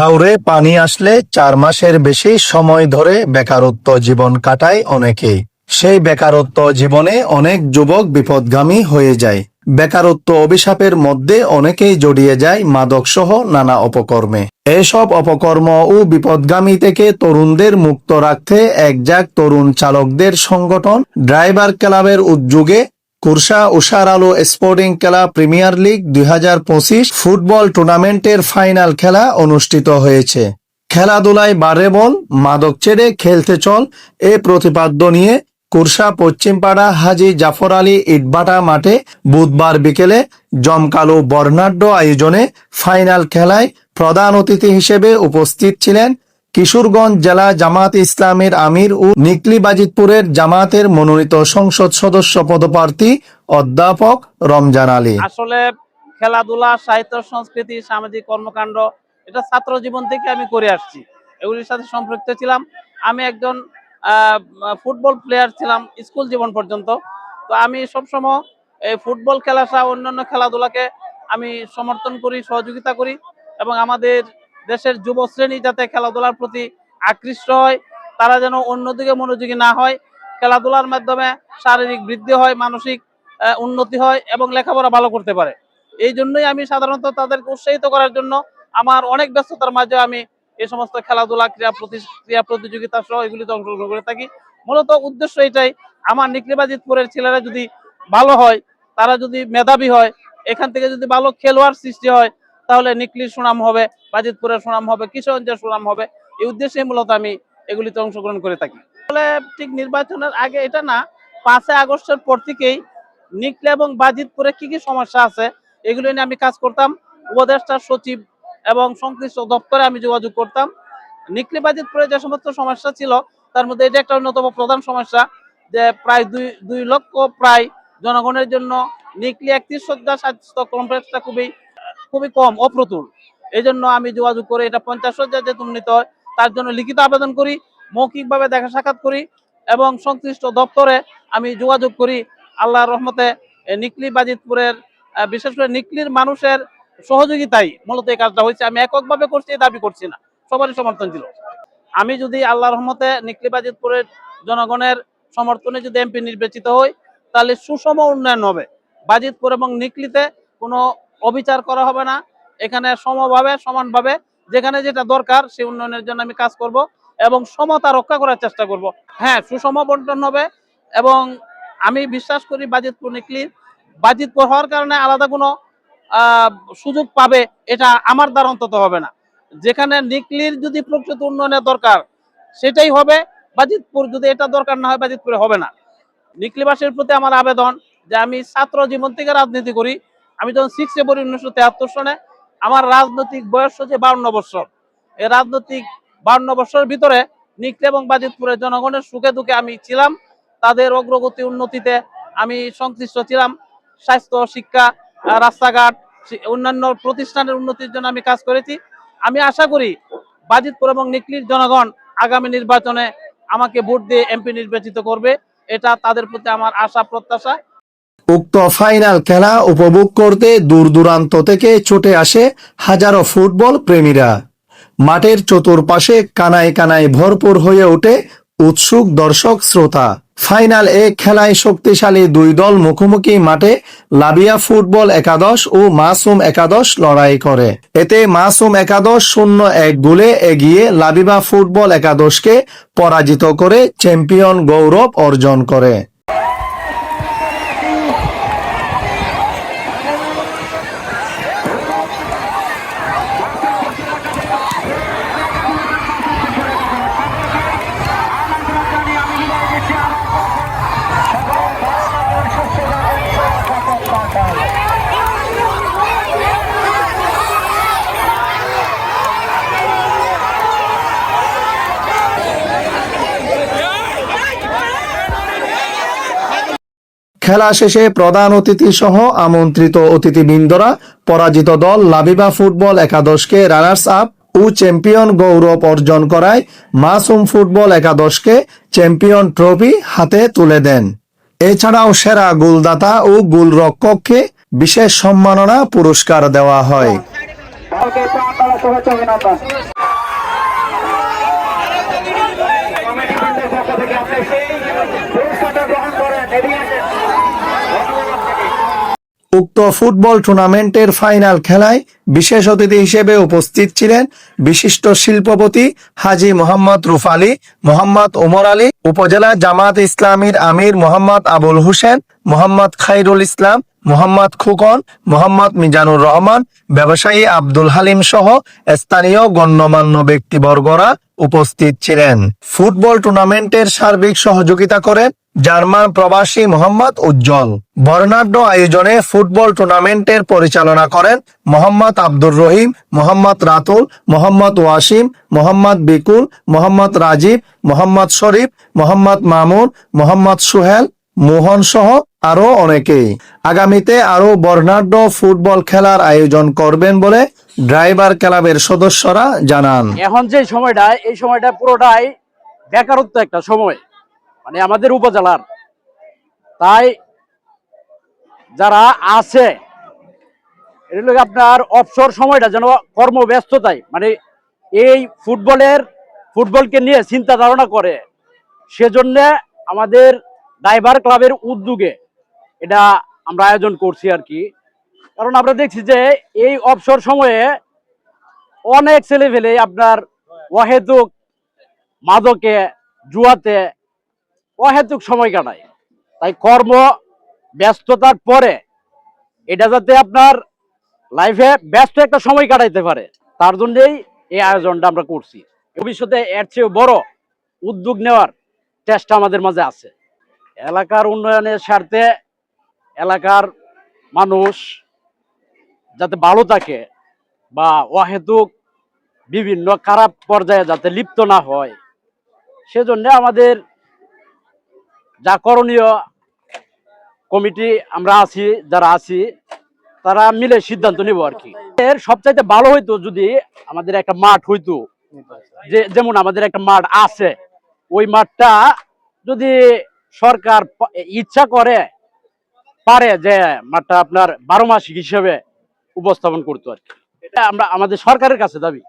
হাওরে পানি আসলে চার মাসের বেশি সময় ধরে বেকারত্ব জীবন কাটায় অনেকেই। সেই বেকারত্ব জীবনে অনেক যুবক বিপদগামী হয়ে যায়। বেকারত্ব অভিশাপের মধ্যে অনেকেই জড়িয়ে যায় মাদকসহ নানা অপকর্মে। এসব অপকর্ম ও বিপদগামী থেকে তরুণদের মুক্ত রাখতে একজাক তরুণ চালকদের সংগঠন ড্রাইভার ক্লাবের উদ্যোগে কুরসা উষার আলো স্পোর্টিং খেলা প্রিমিয়ার লিগ দু হাজার পঁচিশ ফুটবল টুর্নামেন্টের ফাইনাল খেলা অনুষ্ঠিত হয়েছে। খেলাধুলায় বারে বল মাদক ছেড়ে খেলতে চল এ প্রতিপাদ্য নিয়ে কুরসা পশ্চিমপাড়া হাজি জাফর আলী ইটবাটা মাঠে বুধবার বিকেলে জমকালো বর্ণাঢ্য আয়োজনে ফাইনাল খেলায় প্রধান অতিথি হিসেবে উপস্থিত ছিলেন কিশোরগঞ্জ জেলা জামাত ইসলামের আমির ও নিকলি বাজিতপুরের জামাতের মনোনীত সংসদ সদস্য পদপ্রার্থী অধ্যাপক রমজান আলী। আসলে খেলাধুলা, সাহিত্য, সংস্কৃতি, সামাজিক কর্মকাণ্ড, এটা ছাত্র জীবন থেকে আমি করে আসছি। এগুলির সাথে সম্পৃক্ত ছিলাম। আমি একজন ফুটবল প্লেয়ার ছিলাম স্কুল জীবন পর্যন্ত। তো আমি সবসময় এই ফুটবল খেলা সহ অন্যান্য খেলাধুলাকে আমি সমর্থন করি, সহযোগিতা করি এবং আমাদের দেশের যুব শ্রেণি যাতে খেলাধুলার প্রতি আকৃষ্ট হয়, তারা যেন অন্যদিকে মনোযোগী না হয়। খেলাধুলার মাধ্যমে শারীরিক বৃদ্ধি হয়, মানসিক উন্নতি হয় এবং লেখাপড়া ভালো করতে পারে। এই জন্যই আমি সাধারণত তাদেরকে উৎসাহিত করার জন্য আমার অনেক ব্যস্ততার মাঝে আমি এই সমস্ত খেলাধুলা ক্রীড়া প্রতি ক্রীড়া প্রতিযোগিতা সহ এগুলিতে অংশগ্রহণ করে থাকি। মূলত উদ্দেশ্য এটাই, আমার নিকলিবাজিতপুরের ছেলেরা যদি ভালো হয়, তারা যদি মেধাবী হয়, এখান থেকে যদি ভালো খেলোয়াড় সৃষ্টি হয় তাহলে নিকলির সুনাম হবে, বাজিতপুরের সুনাম হবে, কিশোরগঞ্জের সুনাম হবে। এই উদ্দেশ্যে মূলত আমি এগুলিতে অংশগ্রহণ করে থাকি। আসলে ঠিক নির্বাচনের আগে এটা না, পাঁচই আগস্টের পর থেকেই নিকলে এবং বাজিতপুরে কি কি সমস্যা আছে, এগুলো নিয়ে আমি কাজ করতাম। উপদেষ্টা, সচিব এবং সংশ্লিষ্ট দপ্তরে আমি যোগাযোগ করতাম। নিকলি বাজিতপুরে যে সমস্ত সমস্যা ছিল, তার মধ্যে এটা একটা অন্যতম প্রধান সমস্যা যে প্রায় দুই দুই লক্ষ প্রায় জনগণের জন্য নিকলি একত্রিশ শয্যা স্বাস্থ্য কমপ্লেক্সটা খুবই খুবই কম, অপ্রতুল। এই জন্য আমি যোগাযোগ করে এটা পঞ্চাশ শয্যা যেহেতু উন্নীত হয়, তার জন্য লিখিত আবেদন করি, মৌখিকভাবে দেখা সাক্ষাৎ করি এবং সংশ্লিষ্ট দপ্তরে আমি যোগাযোগ করি আল্লাহর রহমতে নিকলি বাজিতপুরের বিশেষ করে নিকলির মানুষের সহযোগিতাই মূলত এই কাজটা হয়েছে। আমি এককভাবে করছি দাবি করছি না। সবারই সমর্থন ছিল। আমি যদি আল্লাহর রহমতে নিকলি বাজিতপুরের জনগণের সমর্থনে যদি এমপি নির্বাচিত হই, তাহলে সুষম উন্নয়ন হবে। বাজিতপুর এবং নিকলিতে কোনো অবিচার করা হবে না। এখানে সমভাবে, সমানভাবে, যেখানে যেটা দরকার সেই উন্নয়নের জন্য আমি কাজ করব এবং সমতা রক্ষা করার চেষ্টা করব। হ্যাঁ সুষম বন্টন হবে এবং আমি বিশ্বাস করি বাজিতপুর নিকলির বাজিতপুর হওয়ার কারণে আলাদা কোনো সুযোগ পাবে এটা আমার দ্বারা অন্তত হবে না। যেখানে নিকলির যদি প্রকৃত উন্নয়নের দরকার, সেটাই হবে। বাজিতপুর যদি এটা দরকার না হয় বাজিতপুরে হবে না। নিকলিবাসীর প্রতি আমার আবেদন যে আমি ছাত্র জীবন থেকে রাজনীতি করি আমি যখন সিক্সে পড়ি উনিশশো তেহাত্তর সনে, আমার রাজনৈতিক বয়স হচ্ছে বাউন্ন বছর। এই রাজনৈতিক বাউন্ন বছরের ভিতরে নিকলি এবং বাজিতপুরের জনগণের সুখে দুঃখে আমি ছিলাম। তাদের অগ্রগতি উন্নতিতে আমি সংশ্লিষ্ট ছিলাম। স্বাস্থ্য, শিক্ষা রাস্তাঘাট অন্যান্য প্রতিষ্ঠানের উন্নতির জন্য আমি কাজ করেছি। আমি আশা করি বাজিতপুর এবং নিকলির জনগণ আগামী নির্বাচনে আমাকে ভোট দিয়ে এমপি নির্বাচিত করবে। এটা তাদের প্রতি আমার আশা, প্রত্যাশা। উক্ত ফাইনাল খেলা উপভোগ করতে দূর দূরান্ত থেকে ছুটে আসে হাজারো ফুটবল প্রেমীরা। মাঠের চতুর্পাশে কানায় কানায় ভরপুর হয়ে ওঠে উৎসুক দর্শক শ্রোতা। ফাইনাল এ খেলায় শক্তিশালী দুই দল মুখোমুখি মাঠে লাবিয়া ফুটবল একাদশ ও মাসুম একাদশ লড়াই করে। এতে মাসুম একাদশ শূন্য এক গোলে এগিয়ে লাবিবা ফুটবল একাদশকে পরাজিত করে চ্যাম্পিয়ন গৌরব অর্জন করে। খেলা শেষে প্রধান অতিথি সহ আমন্ত্রিত অতিথিবৃন্দরা পরাজিত দল লাবিবা ফুটবল একাদশকে রানার্স আপ ও চ্যাম্পিয়ন গৌরব অর্জন করায় মাসুম ফুটবল একাদশকে চ্যাম্পিয়ন ট্রফি হাতে তুলে দেন। এছাড়াও সেরা গোলদাতা ও গোলরক্ষককে বিশেষ সম্মাননা পুরস্কার দেওয়া হয়। উক্ত ফুটবল টুর্নামেন্টের ফাইনাল খেলায় বিশেষ অতিথি হিসেবে উপস্থিত ছিলেন বিশিষ্ট শিল্পপতি হাজি মোহাম্মদ রুফালি, মোহাম্মদ ওমর আলী, উপজেলা জামাত ইসলামীর আমির মোহাম্মদ আবুল হোসেন, মোহাম্মদ খাইরুল ইসলাম, মোহাম্মদ খুকন, মোহাম্মদ মিজানুর রহমান, ব্যবসায়ী আব্দুল হালিম সহ স্থানীয় গণ্যমান্য ব্যক্তিবর্গরা উপস্থিত ছিলেন। ফুটবল টুর্নামেন্টের সার্বিক সহযোগিতা করেন জার্মান প্রবাসী মোহাম্মদ উজ্জ্বল বর্ণাঢ্য আয়োজনে ফুটবল টুর্নামেন্টের পরিচালনা করেন মোহাম্মদ আব্দুর রহিম, মোহাম্মদ রাতুল, মোহাম্মদ ওয়াসিম, মোহাম্মদ বিকুল, মোহাম্মদ রাজীব, মোহাম্মদ শরীফ, মোহাম্মদ মামুন, মোহাম্মদ সুহেল, মোহন সহ আরও অনেকেই আগামীতে আরও বর্ণাঢ্য ফুটবল খেলার আয়োজন করবেন বলে ড্রাইভার ক্লাবের সদস্যরা জানান। এখন যে সময়টা, এই সময়টা পুরোটাই বেকারত্ব একটা সময়। মানে আমাদের উপজেলার। তাই যারা আছে আপনার অবসর সময়টা যেন কর্মব্যস্ততায় মানে এই ফুটবলের, ফুটবলকে নিয়ে চিন্তা ধারণা করে, সেজন্য আমাদের ড্রাইভার ক্লাবের উদ্যোগে এটা আমরা আয়োজন করছি আর কি। কারণ আমরা দেখছি যে এই অবসর সময়ে অনেক ছেলে ফেলে আপনার অহেতুক মাদকে, জুয়াতে অহেতুক সময় কাটায়। তাই কর্ম, ব্যস্ততার পরে এটা যাতে আপনার লাইফে ব্যস্ত একটা সময় কাটাইতে পারে, তার জন্যই এই আয়োজনটা আমরা করছি। ভবিষ্যতে এর চেয়ে বড় উদ্যোগ নেওয়ার চেষ্টা আমাদের মাঝে আছে। এলাকার উন্নয়নের স্বার্থে এলাকার মানুষ যাতে ভালো থাকে বা অহেতুক বিভিন্ন খারাপ পর্যায়ে যাতে লিপ্ত না হয়, সেজন্য আমাদের যা করণীয় কমিটি আমরা আছি, যারা আছি, তারা মিলে সিদ্ধান্ত নিব আর কি। এর সবচাইতে ভালো হইতো যদি আমাদের একটা মাঠ হইতো। যে, যেমন আমাদের একটা মাঠ আছে, ওই মাঠটা যদি সরকার ইচ্ছা করে, পারে যে মাঠটা আপনার বারো মাসিক হিসেবে উপস্থাপন করতো আর কি। এটা আমরা, আমাদের সরকারের কাছে দাবি।